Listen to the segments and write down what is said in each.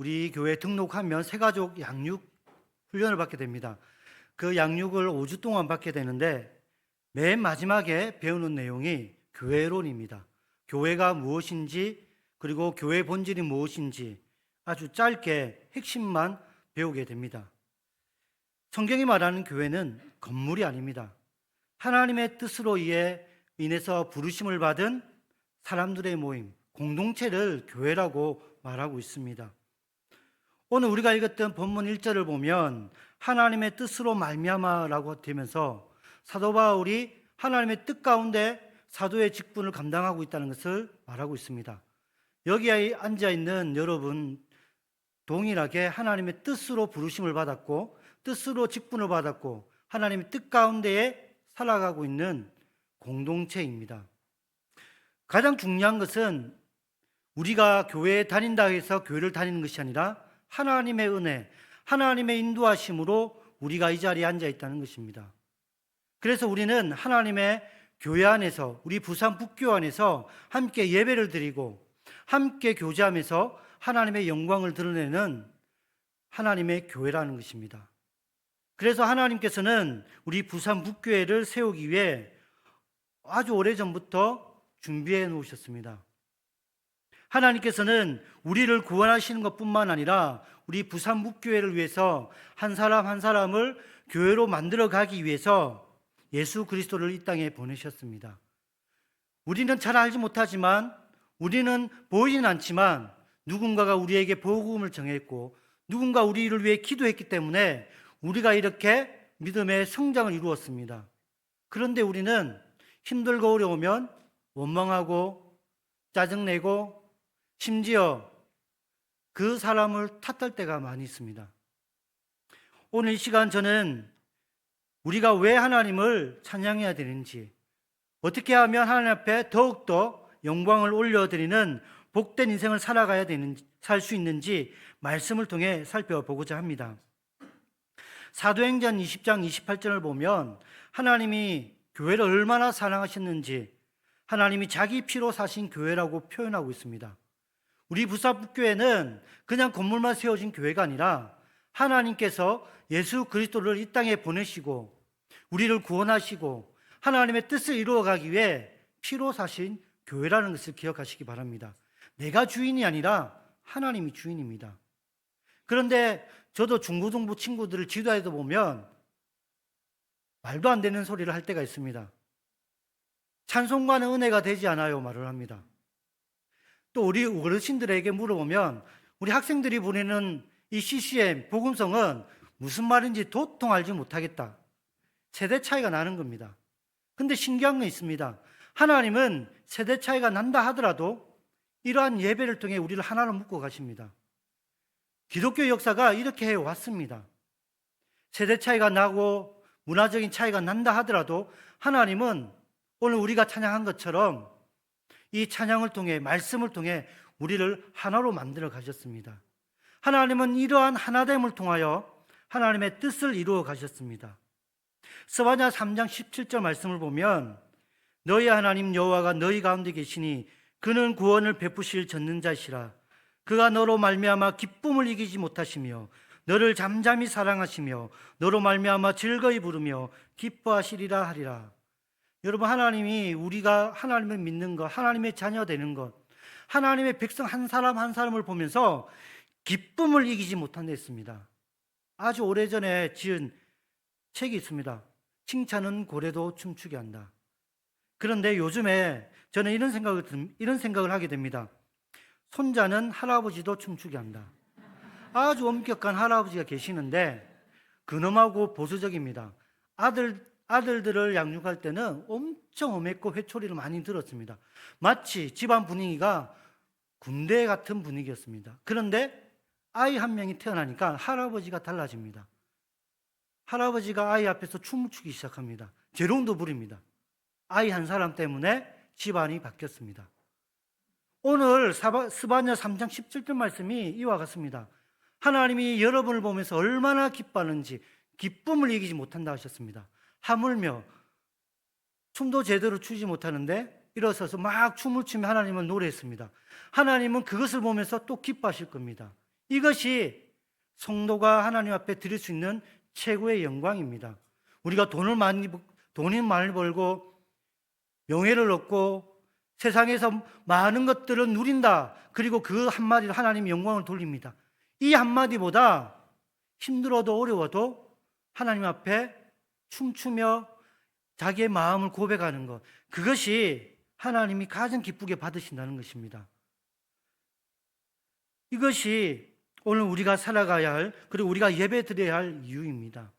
우리 교회 등록하면 새가족 양육 훈련을 받게 됩니다. 그 양육을 5주 동안 받게 되는데 맨 마지막에 배우는 내용이 교회론입니다. 교회가 무엇인지 그리고 교회 본질이 무엇인지 아주 짧게 핵심만 배우게 됩니다. 성경이 말하는 교회는 건물이 아닙니다. 하나님의 뜻으로 인해 인해서 부르심을 받은 사람들의 모임, 공동체를 교회라고 말하고 있습니다. 오늘 우리가 읽었던 본문 1절을 보면 하나님의 뜻으로 말미암아라고 되면서 사도 바울이 하나님의 뜻 가운데 사도의 직분을 감당하고 있다는 것을 말하고 있습니다. 여기에 앉아 있는 여러분 동일하게 하나님의 뜻으로 부르심을 받았고 뜻으로 직분을 받았고 하나님의 뜻 가운데에 살아가고 있는 공동체입니다. 가장 중요한 것은 우리가 교회에 다닌다 해서 교회를 다니는 것이 아니라 하나님의 은혜, 하나님의 인도하심으로 우리가 이 자리에 앉아 있다는 것입니다. 그래서 우리는 하나님의 교회 안에서 우리 부산 북교 안에서 함께 예배를 드리고 함께 교제하면서 하나님의 영광을 드러내는 하나님의 교회라는 것입니다. 그래서 하나님께서는 우리 부산 북교회를 세우기 위해 아주 오래 전부터 준비해 놓으셨습니다. 하나님께서는 우리를 구원하시는 것뿐만 아니라 우리 부산 북교회를 위해서 한 사람 한 사람을 교회로 만들어 가기 위해서 예수 그리스도를 이 땅에 보내셨습니다. 우리는 잘 알지 못하지만 우리는 보이진 않지만 누군가가 우리에게 복음을 정했고 누군가 우리를 위해 기도했기 때문에 우리가 이렇게 믿음의 성장을 이루었습니다. 그런데 우리는 힘들고 어려우면 원망하고 짜증내고 심지어 그 사람을 탓할 때가 많이 있습니다. 오늘 이 시간 저는 우리가 왜 하나님을 찬양해야 되는지, 어떻게 하면 하나님 앞에 더욱더 영광을 올려드리는 복된 인생을 살아가야 되는지, 살 수 있는지 말씀을 통해 살펴보고자 합니다. 사도행전 20장 28절을 보면 하나님이 교회를 얼마나 사랑하셨는지 하나님이 자기 피로 사신 교회라고 표현하고 있습니다. 우리 부사북교회는 그냥 건물만 세워진 교회가 아니라 하나님께서 예수 그리스도를 이 땅에 보내시고 우리를 구원하시고 하나님의 뜻을 이루어가기 위해 피로 사신 교회라는 것을 기억하시기 바랍니다. 내가 주인이 아니라 하나님이 주인입니다. 그런데 저도 중고등부 친구들을 지도해도 보면 말도 안 되는 소리를 할 때가 있습니다. 찬송과는 은혜가 되지 않아요 말을 합니다. 또 우리 어르신들에게 물어보면 우리 학생들이 보내는 이 CCM 복음성은 무슨 말인지 도통 알지 못하겠다. 세대 차이가 나는 겁니다. 근데 신기한 건 있습니다. 하나님은 세대 차이가 난다 하더라도 이러한 예배를 통해 우리를 하나로 묶어 가십니다. 기독교 역사가 이렇게 해 왔습니다. 세대 차이가 나고 문화적인 차이가 난다 하더라도 하나님은 오늘 우리가 찬양한 것처럼 이 찬양을 통해 말씀을 통해 우리를 하나로 만들어 가셨습니다. 하나님은 이러한 하나됨을 통하여 하나님의 뜻을 이루어 가셨습니다. 스바냐 3장 17절 말씀을 보면 너희 하나님 여호와가 너희 가운데 계시니 그는 구원을 베푸실 전능자시라 그가 너로 말미암아 기쁨을 이기지 못하시며 너를 잠잠히 사랑하시며 너로 말미암아 즐거이 부르며 기뻐하시리라 하리라 여러분 하나님이 우리가 하나님을 믿는 것, 하나님의 자녀 되는 것, 하나님의 백성 한 사람 한 사람을 보면서 기쁨을 이기지 못한다 했습니다. 아주 오래전에 지은 책이 있습니다. 칭찬은 고래도 춤추게 한다. 그런데 요즘에 저는 이런 생각을 이런 생각을 하게 됩니다. 손자는 할아버지도 춤추게 한다. 아주 엄격한 할아버지가 계시는데 근엄하고 보수적입니다. 아들 아들들을 양육할 때는 엄청 엄했고 회초리를 많이 들었습니다. 마치 집안 분위기가 군대 같은 분위기였습니다. 그런데 아이 한 명이 태어나니까 할아버지가 달라집니다. 할아버지가 아이 앞에서 춤을 추기 시작합니다. 재롱도 부립니다. 아이 한 사람 때문에 집안이 바뀌었습니다. 오늘 스바냐 3장 17절 말씀이 이와 같습니다. 하나님이 여러분을 보면서 얼마나 기뻐하는지 기쁨을 이기지 못한다 하셨습니다. 하물며 춤도 제대로 추지 못하는데 일어서서 막 춤을 추며 하나님을 노래했습니다. 하나님은 그것을 보면서 또 기뻐하실 겁니다. 이것이 성도가 하나님 앞에 드릴 수 있는 최고의 영광입니다. 우리가 돈을 많이 돈이 많이 벌고 명예를 얻고 세상에서 많은 것들을 누린다. 그리고 그 한마디로 하나님 영광을 돌립니다. 이 한마디보다 힘들어도 어려워도 하나님 앞에 춤추며 자기의 마음을 고백하는 것. 그것이 하나님이 가장 기쁘게 받으신다는 것입니다. 이것이 오늘 우리가 살아가야 할, 그리고 우리가 예배 드려야 할 이유입니다.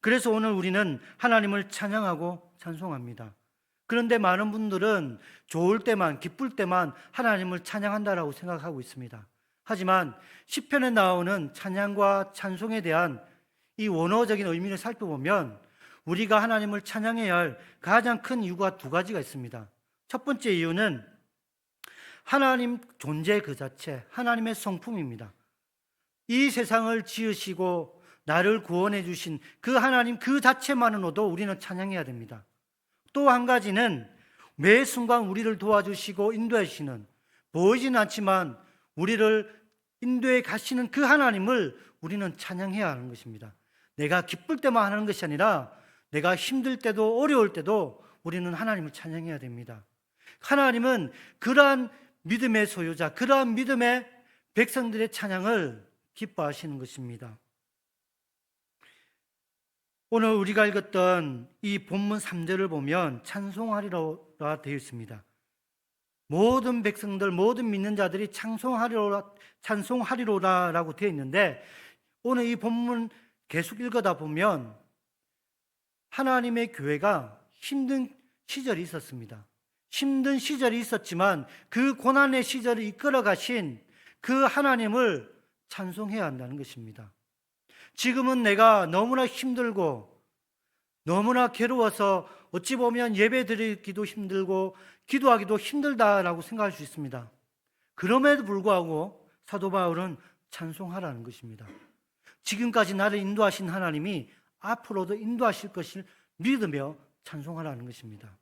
그래서 오늘 우리는 하나님을 찬양하고 찬송합니다. 그런데 많은 분들은 좋을 때만, 기쁠 때만 하나님을 찬양한다라고 생각하고 있습니다. 하지만 시편에 나오는 찬양과 찬송에 대한 이 원어적인 의미를 살펴보면 우리가 하나님을 찬양해야 할 가장 큰 이유가 두 가지가 있습니다. 첫 번째 이유는 하나님 존재 그 자체, 하나님의 성품입니다. 이 세상을 지으시고 나를 구원해 주신 그 하나님 그 자체만으로도 우리는 찬양해야 됩니다. 또 한 가지는 매 순간 우리를 도와주시고 인도하시는 보이진 않지만 우리를 인도해 가시는 그 하나님을 우리는 찬양해야 하는 것입니다. 내가 기쁠 때만 하는 것이 아니라 내가 힘들 때도 어려울 때도 우리는 하나님을 찬양해야 됩니다. 하나님은 그러한 믿음의 소유자, 그러한 믿음의 백성들의 찬양을 기뻐하시는 것입니다. 오늘 우리가 읽었던 이 본문 3절을 보면 찬송하리라 되어 있습니다. 모든 백성들, 모든 믿는 자들이 찬송하리로라, 찬송하리로라라고 되어 있는데 오늘 이 본문 계속 읽어다 보면 하나님의 교회가 힘든 시절이 있었습니다. 힘든 시절이 있었지만 그 고난의 시절을 이끌어 가신 그 하나님을 찬송해야 한다는 것입니다. 지금은 내가 너무나 힘들고 너무나 괴로워서 어찌 보면 예배 드리기도 힘들고 기도하기도 힘들다라고 생각할 수 있습니다. 그럼에도 불구하고 사도 바울은 찬송하라는 것입니다. 지금까지 나를 인도하신 하나님이 앞으로도 인도하실 것을 믿으며 찬송하라는 것입니다.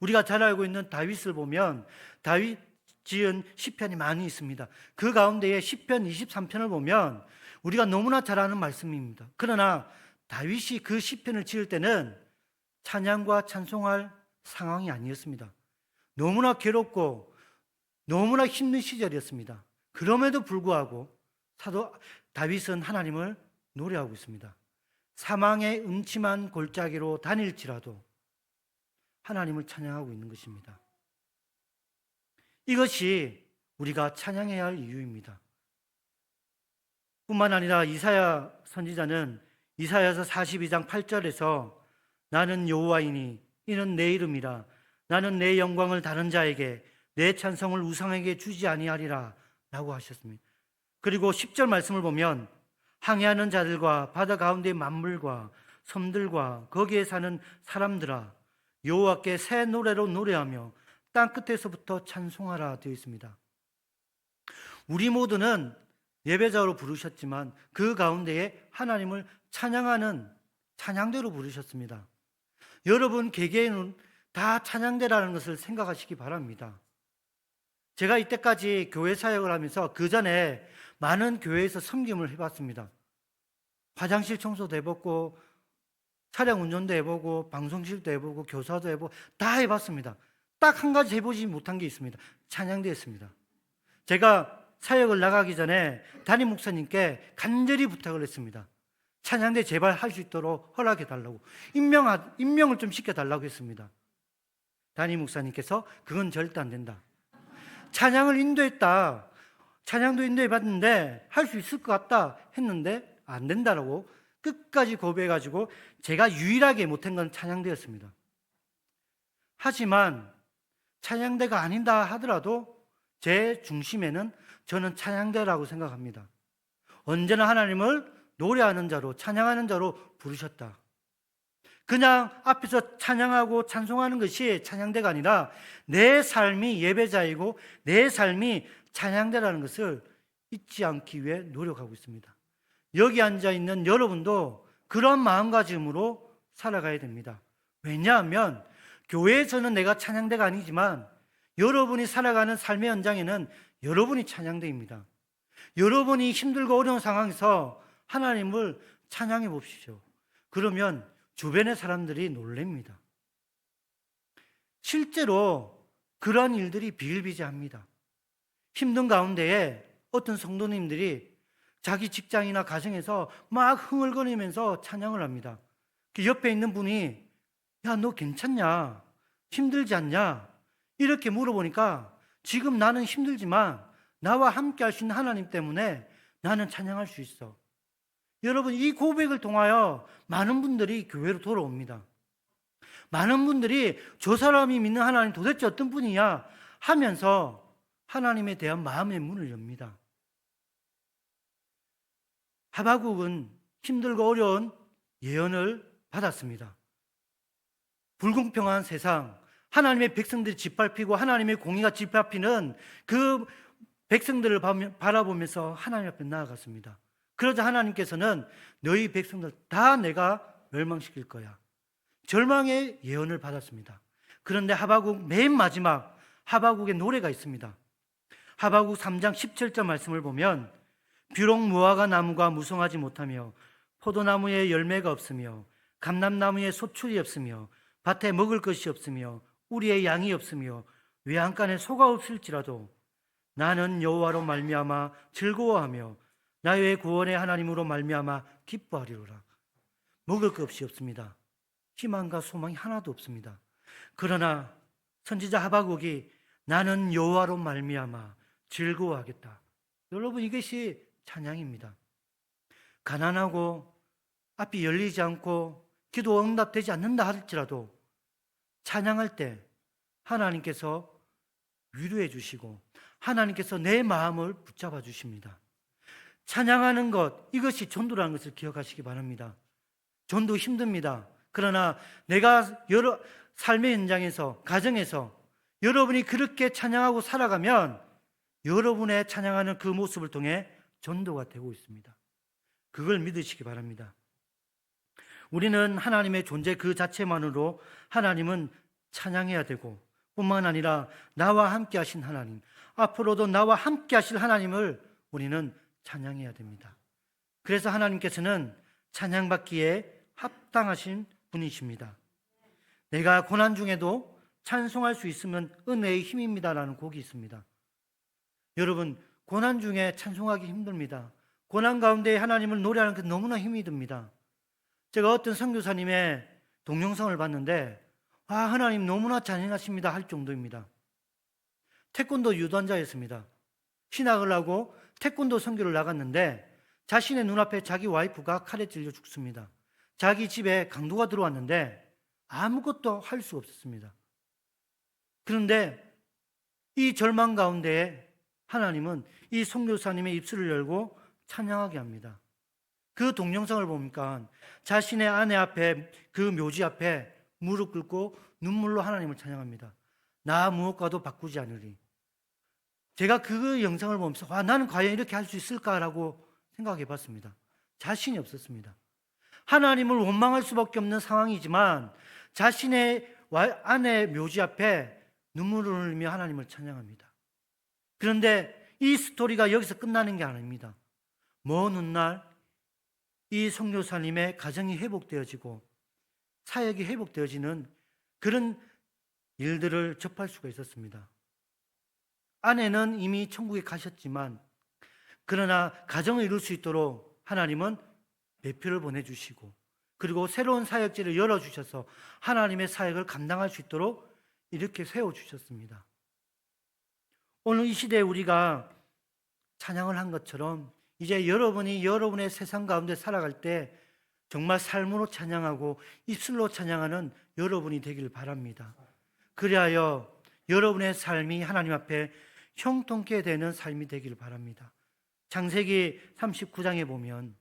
우리가 잘 알고 있는 다윗을 보면 다윗 지은 시편이 많이 있습니다. 그 가운데에 시편 23편을 보면 우리가 너무나 잘 아는 말씀입니다. 그러나 다윗이 그 시편을 지을 때는 찬양과 찬송할 상황이 아니었습니다. 너무나 괴롭고 너무나 힘든 시절이었습니다. 그럼에도 불구하고 사도 다윗은 하나님을 노래하고 있습니다. 사망의 음침한 골짜기로 다닐지라도 하나님을 찬양하고 있는 것입니다. 이것이 우리가 찬양해야 할 이유입니다. 뿐만 아니라 이사야 선지자는 이사야서 42장 8절에서 나는 여호와이니 이는 내 이름이라 나는 내 영광을 다른 자에게 내 찬성을 우상에게 주지 아니하리라 라고 하셨습니다. 그리고 10절 말씀을 보면 항해하는 자들과 바다 가운데 만물과 섬들과 거기에 사는 사람들아 여호와께 새 노래로 노래하며 땅 끝에서부터 찬송하라 되어 있습니다. 우리 모두는 예배자로 부르셨지만 그 가운데에 하나님을 찬양하는 찬양대로 부르셨습니다. 여러분 개개인은 다 찬양대라는 것을 생각하시기 바랍니다. 제가 이때까지 교회 사역을 하면서 그 전에 많은 교회에서 섬김을 해봤습니다. 화장실 청소도 해봤고, 차량 운전도 해보고, 방송실도 해보고, 교사도 해보고, 다 해봤습니다. 딱 한 가지 해보지 못한 게 있습니다. 찬양대였습니다. 제가 사역을 나가기 전에 담임 목사님께 간절히 부탁을 했습니다. 찬양대 제발 할 수 있도록 허락해 달라고 임명 임명을 좀 시켜 달라고 했습니다. 담임 목사님께서 그건 절대 안 된다. 찬양을 인도했다. 찬양도 인도해 봤는데 할 수 있을 것 같다 했는데 안 된다라고 끝까지 고백해 가지고 제가 유일하게 못한 건 찬양대였습니다. 하지만 찬양대가 아닌다 하더라도 제 중심에는 저는 찬양대라고 생각합니다. 언제나 하나님을 노래하는 자로 찬양하는 자로 부르셨다. 그냥 앞에서 찬양하고 찬송하는 것이 찬양대가 아니라 내 삶이 예배자이고 내 삶이 찬양대라는 것을 잊지 않기 위해 노력하고 있습니다. 여기 앉아 있는 여러분도 그런 마음가짐으로 살아가야 됩니다. 왜냐하면 교회에서는 내가 찬양대가 아니지만 여러분이 살아가는 삶의 현장에는 여러분이 찬양대입니다. 여러분이 힘들고 어려운 상황에서 하나님을 찬양해 보십시오. 그러면 주변의 사람들이 놀랍니다. 실제로 그러한 일들이 비일비재합니다. 힘든 가운데에 어떤 성도님들이 자기 직장이나 가정에서 막 흥얼거리면서 찬양을 합니다. 그 옆에 있는 분이 야, 너 괜찮냐? 힘들지 않냐? 이렇게 물어보니까 지금 나는 힘들지만 나와 함께 있는 하나님 때문에 나는 찬양할 수 있어. 여러분, 이 고백을 통하여 많은 분들이 교회로 돌아옵니다. 많은 분들이 저 사람이 믿는 하나님 도대체 어떤 분이냐 하면서 하나님에 대한 마음의 문을 엽니다. 하바국은 힘들고 어려운 예언을 받았습니다. 불공평한 세상, 하나님의 백성들이 짓밟히고 하나님의 공의가 짓밟히는 그 백성들을 바라보면서 하나님 앞에 나아갔습니다. 그러자 하나님께서는 너희 백성들 다 내가 멸망시킬 거야. 절망의 예언을 받았습니다. 그런데 하바국 맨 마지막 하바국의 노래가 있습니다. 하바국 3장 17절 말씀을 보면 비록 무화과 나무가 무성하지 못하며 포도나무에 열매가 없으며 감람나무에 소출이 없으며 밭에 먹을 것이 없으며 우리의 양이 없으며 외양간에 소가 없을지라도 나는 여호와로 말미암아 즐거워하며 나의 구원의 하나님으로 말미암아 기뻐하리로라. 먹을 것 없이 없습니다. 희망과 소망이 하나도 없습니다. 그러나 선지자 하바국이 나는 여호와로 말미암아 즐거워하겠다. 여러분 이것이 찬양입니다. 가난하고 앞이 열리지 않고 기도 응답되지 않는다 할지라도 찬양할 때 하나님께서 위로해 주시고 하나님께서 내 마음을 붙잡아 주십니다. 찬양하는 것 이것이 전도라는 것을 기억하시기 바랍니다. 전도 힘듭니다. 그러나 내가 여러 삶의 현장에서 가정에서 여러분이 그렇게 찬양하고 살아가면 여러분의 찬양하는 그 모습을 통해 전도가 되고 있습니다. 그걸 믿으시기 바랍니다. 우리는 하나님의 존재 그 자체만으로 하나님은 찬양해야 되고 뿐만 아니라 나와 함께 하신 하나님, 앞으로도 나와 함께 하실 하나님을 우리는 찬양해야 됩니다. 그래서 하나님께서는 찬양받기에 합당하신 분이십니다. 내가 고난 중에도 찬송할 수 있으면 은혜의 힘입니다라는 곡이 있습니다. 여러분, 고난 중에 찬송하기 힘듭니다. 고난 가운데 하나님을 노래하는 게 너무나 힘이 듭니다. 제가 어떤 선교사님의 동영상을 봤는데 아 하나님 너무나 잔인하십니다 할 정도입니다. 태권도 유단자였습니다. 신학을 하고 태권도 선교를 나갔는데 자신의 눈앞에 자기 와이프가 칼에 찔려 죽습니다. 자기 집에 강도가 들어왔는데 아무것도 할 수 없었습니다. 그런데 이 절망 가운데 하나님은 이 송교사님의 입술을 열고 찬양하게 합니다. 그 동영상을 보니까 자신의 아내 앞에 그 묘지 앞에 무릎 꿇고 눈물로 하나님을 찬양합니다. 나 무엇과도 바꾸지 않으리. 제가 그 영상을 보면서 와, 나는 과연 이렇게 할 수 있을까라고 생각해 봤습니다. 자신이 없었습니다. 하나님을 원망할 수밖에 없는 상황이지만 자신의 아내 묘지 앞에 눈물을 흘리며 하나님을 찬양합니다. 그런데 이 스토리가 여기서 끝나는 게 아닙니다. 먼 훗날 이 성교사님의 가정이 회복되어지고 사역이 회복되어지는 그런 일들을 접할 수가 있었습니다. 아내는 이미 천국에 가셨지만 그러나 가정을 이룰 수 있도록 하나님은 배표를 보내주시고 그리고 새로운 사역지를 열어주셔서 하나님의 사역을 감당할 수 있도록 이렇게 세워주셨습니다. 오늘 이 시대에 우리가 찬양을 한 것처럼 이제 여러분이 여러분의 세상 가운데 살아갈 때 정말 삶으로 찬양하고 입술로 찬양하는 여러분이 되길 바랍니다. 그리하여 여러분의 삶이 하나님 앞에 형통케 되는 삶이 되길 바랍니다. 창세기 39장에 보면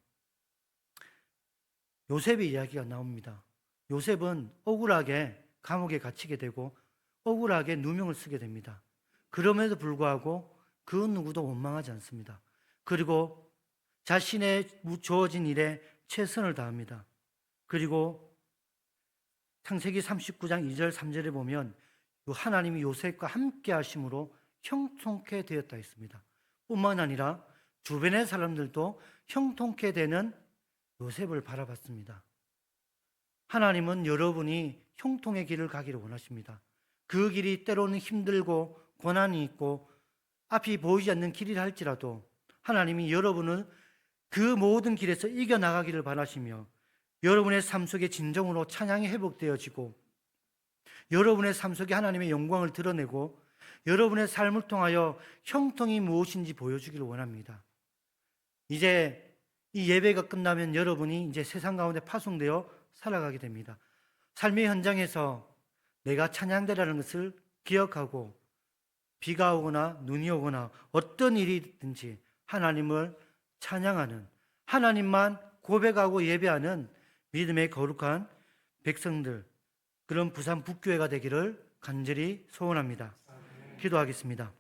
요셉의 이야기가 나옵니다. 요셉은 억울하게 감옥에 갇히게 되고 억울하게 누명을 쓰게 됩니다. 그럼에도 불구하고 그 누구도 원망하지 않습니다. 그리고 자신의 주어진 일에 최선을 다합니다. 그리고 창세기 39장 2절 3절에 보면 하나님이 요셉과 함께 하심으로 형통케 되었다 했습니다. 뿐만 아니라 주변의 사람들도 형통케 되는 요셉을 바라봤습니다. 하나님은 여러분이 형통의 길을 가기를 원하십니다. 그 길이 때로는 힘들고 고난이 있고 앞이 보이지 않는 길이라 할지라도 하나님이 여러분을 그 모든 길에서 이겨나가기를 바라시며 여러분의 삶 속에 진정으로 찬양이 회복되어지고 여러분의 삶 속에 하나님의 영광을 드러내고 여러분의 삶을 통하여 형통이 무엇인지 보여주기를 원합니다. 이제 이 예배가 끝나면 여러분이 이제 세상 가운데 파송되어 살아가게 됩니다. 삶의 현장에서 내가 찬양대라는 것을 기억하고 비가 오거나 눈이 오거나 어떤 일이든지 하나님을 찬양하는 하나님만 고백하고 예배하는 믿음의 거룩한 백성들 그런 부산 북교회가 되기를 간절히 소원합니다. 기도하겠습니다.